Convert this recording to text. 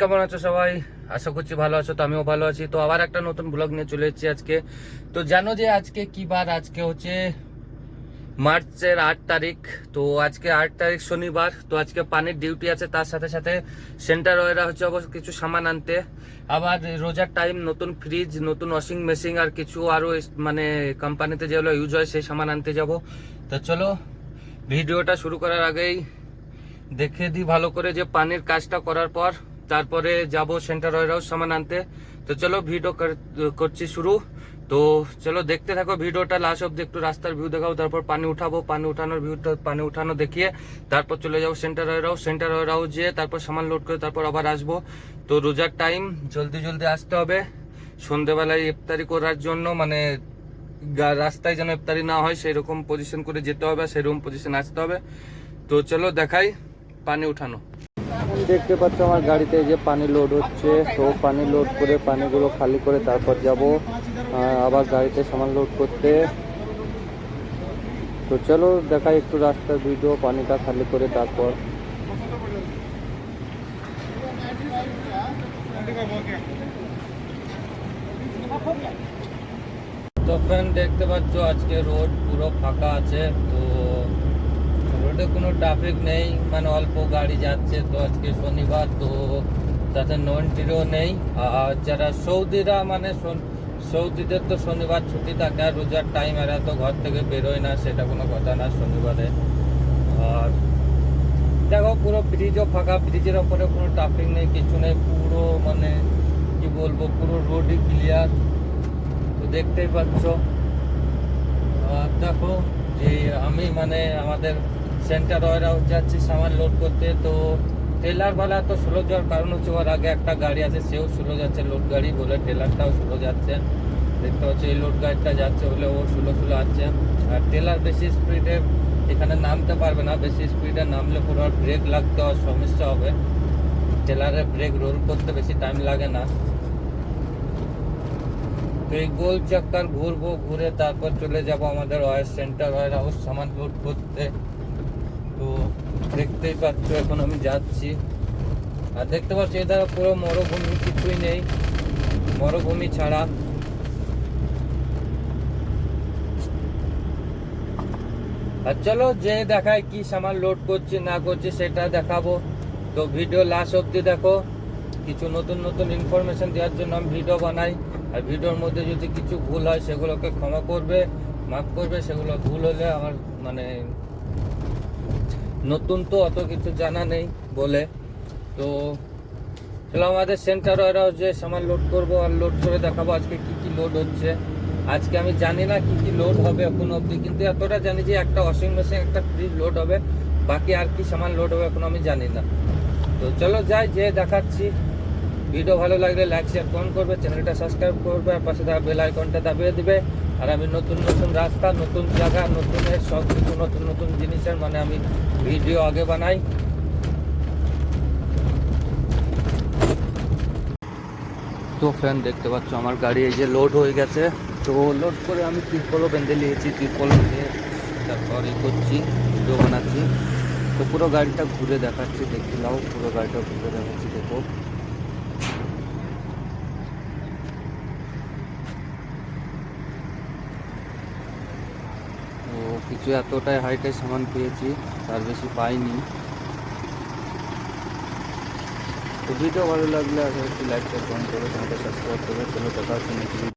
কেমন আছো সবাই? আশা করছি ভালো আছো, তো আমিও ভালো আছি। তো আবার একটা নতুন ব্লগ নিয়ে চলে এসেছি আজকে। তো জানো যে আজকে কি বার? আজকে হচ্ছে মার্চের আট তারিখ। তো আজকে আট তারিখ শনিবার। তো আজকে পানির ডিউটি আছে, তার সাথে সাথে সেন্টার ওয়েরা হচ্ছে অবশ্য কিছু সামান আনতে। আবার রোজার টাইম নতুন ফ্রিজ নতুন ওয়াশিং মেশিন আর কিছু আরও এস- মানে কোম্পানিতে যেগুলো ইউজ হয়, সেই সামান আনতে যাব। তো চলো ভিডিওটা শুরু করার আগেই দেখে দিই ভালো করে যে পানির কাজটা করার পর তারপরে যাব সেন্টার ওয়ার সামান আনতে। তো চলো ভিডিও কর- করছি শুরু। তো চলো দেখতে থাকো ভিডিওটা লাস্ট অব্দি একটু রাস্তার ভিউ দেখাও, তারপর পানি উঠাবো, পানি উঠানোর ভিউটা পানি উঠানো দেখিয়ে তারপর চলে যাব centre warehouse centre warehouse যেয়ে তারপর সামান লোড করে তারপর আবার আসব। তো রোজার টাইম জলদি জলদি আসতে হবে। সন্ধেবেলায় ইফতারি করার জন্য মানে রাস্তায় যেন ইফতারি না হয় সেই রকম পজিশন করে যেতে হবে, সেরকম পজিশন আসতে হবে। তো চলো দেখাই পানি উঠানো। দেখতে পাচ্ছ আমার গাড়িতে যে পানি লোড হচ্ছে। তো পানি লোড করে পানিগুলো খালি করে তারপর যাব আবার গাড়িতে সামান লোড করতে। তো চলো দেখাই একটু রাস্তার ভিডিও পানিটা খালি করে তারপর। তো ফ্রেন্ড দেখতে পাচ্ছ আজকে রোড পুরো ফাঁকা আছে। তো রোডে কোনো ট্রাফিক নেই মানে অল্প গাড়ি যাচ্ছে তো আজকে শনিবার, তো তাতে নন্টিরও নেই। আর যারা সৌদিরা মানে সৌদিদের তো শনিবার ছুটি থাকে, আর রোজার টাইম এরা তো ঘর থেকে বেরোয় না, সেটা কোনো কথা না শনিবারে। আর দেখো, পুরো ব্রিজও ফাঁকা ব্রিজের ওপরে কোনো ট্রাফিক নেই, কিছু নেই, পুরো মানে কি বলব, পুরো রোডই ক্লিয়ার তো দেখতেই পাচ্ছ। আর দেখো যে আমি মানে আমাদের সেন্টার হাউস যাচ্ছি, সামান লোড করতে। তো ট্রেলার বালা তো স্লো যাওয়ার কারণ হচ্ছে ওর আগে একটা গাড়ি আছে, সেও স্লো যাচ্ছে লোড গাড়ি বলে ট্রেলারটাও স্লো যাচ্ছে। দেখতে পাচ্ছি, এই লোড গাড়িটা যাচ্ছে বলে ও স্লো স্লো আছে আর ট্রেলার বেশি স্পিডে এখানে নামতে পারবে না, বেশি স্পিডে নামলে পুরো ব্রেক লাগতে হওয়ার সমস্যা হবে। ট্রেলারে ব্রেক রোল করতে বেশি টাইম লাগে না। তো এই গোল চক্কর ঘুরবো, ঘুরে তারপর চলে যাব আমাদের ওয়ার সেন্টার ওয়ার হাউস সামান লোড করতে। দেখতেই পাচ্ছ, এখন আমি যাচ্ছি। আর দেখতে পাচ্ছি এধারে পুরো মরুভূমি কিছুই নেই। মরুভূমি ছাড়া। আর চলো যে দেখায় কি সামান লোড করছে, না করছে, সেটা দেখাবো। তো ভিডিও লাস্ট অবধি দেখো। কিছু নতুন নতুন ইনফরমেশন দেওয়ার জন্য আমি ভিডিও বানাই। আর ভিডিওর মধ্যে যদি কিছু ভুল হয়, সেগুলোকে ক্ষমা করবে, মাফ করবে, সেগুলো ভুল হলে আমার মানে নতুন তো অত কিছু জানা নেই বলে। তো চলো আমাদের সেন্টার ওরাও যে সামান লোড করব আর লোড করে দেখাবো আজকে কি কি লোড হচ্ছে। আজকে আমি জানি না কি কি লোড হবে এখন অবধি, কিন্তু এতটা জানি যে একটা ওয়াশিং মেশিন একটা ফ্রিজ লোড হবে। বাকি আর কি সামান লোড হবে এখন আমি জানি না। তো চলো যাই যে দেখাচ্ছি। ভিডিও ভালো লাগলে লাইক শেয়ার কমেন্ট করবে চ্যানেলটা সাবস্ক্রাইব করবে, আর পাশে থাকা বেল আইকনটা দাবিয়ে দিবে। আর আমি নতুন নতুন রাস্তা, নতুন জায়গা নতুনের সব কিছু, নতুন নতুন জিনিসের মানে আমি ভিডিও আগে বানাই। তো ফ্যান দেখতে পাচ্ছ, আমার গাড়ি এই যে লোড হয়ে গেছে। তো লোড করে আমি তিরপলও বেঁধে নিয়েছি, তিরপল দিয়ে তারপর এই করছি ভিডিও বানাচ্ছি। তো পুরো গাড়িটা ঘুরে দেখাচ্ছি, দেখতে নাও পুরো গাড়িটা ঘুরে দেখাচ্ছি, দেখো তো কিছু এতটাই হাইটে সামান পেয়েছি, তার বেশি পাইনি। তো ভিডিও ভালো লাগলে আশা করছি লাইক শেয়ার কমেন্ট করে, চ্যানেলটা সাবস্ক্রাইব করবে চলো দেখা হচ্ছে